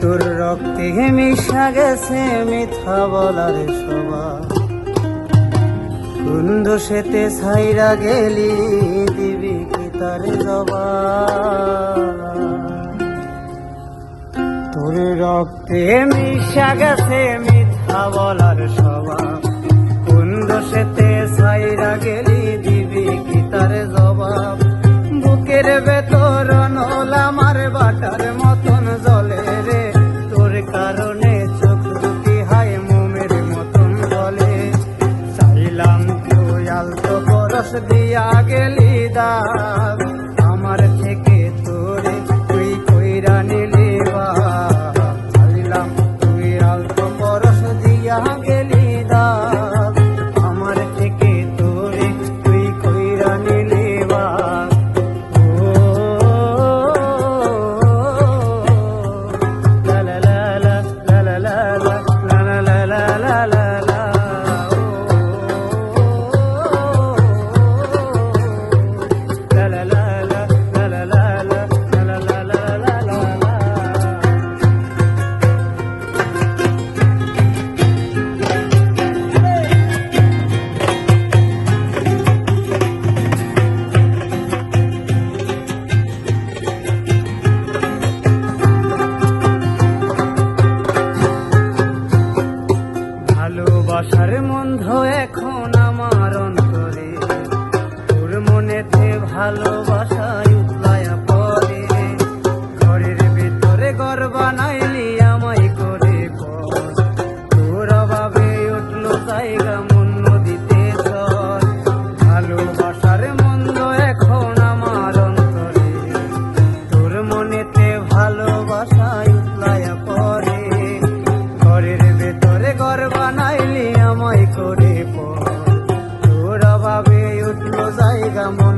তোর রক্তে মিশা গেছে মিথ্যা বলার স্বভাব কুন্দ সেতে ছাইরা গেলি দিবি কি তার জবাব তোর রক্তে মিশা গেছে মিথ্যা বলার স্বভাব কুন্দ সেতে ছাইরা গেলি ভালোবাসায় উতলায়া পরে ঘরের ভিতরে ঘর বানাইলি আমায় করে তোর অভাবে উঠল জায়গা মন নদীতে চল ভালোবাসার মন্দ এখন আমার অন্তরে। তোর মনেতে ভালোবাসায় উতলায়া পরে ঘরের ভেতরে ঘর বানাইলি আমায় করে পর তোর অভাবে উঠল জায়গা মন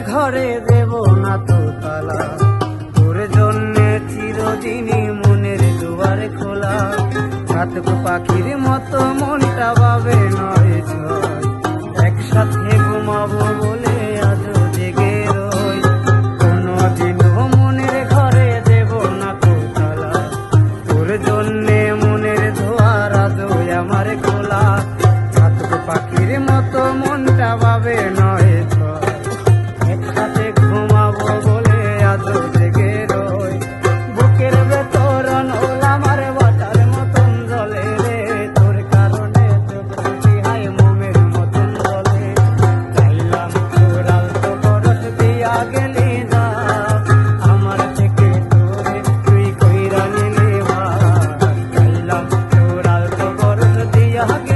ঘরে দেব না তো তালা। তোর জন্যে চিরদিনই মনের দুয়ার খোলা। সাতক পাখির মতো মনটা ভাবে নয় একসাথে ঘুমাবো বলে আজ জেগে রই। কোনদিনও মনের ঘরে দেব না তো তালা। তোর জন্যে মনের ধোয়ার আজও আমার খোলা। সাতক পাখির মতো মনটা ভাবে নয় यह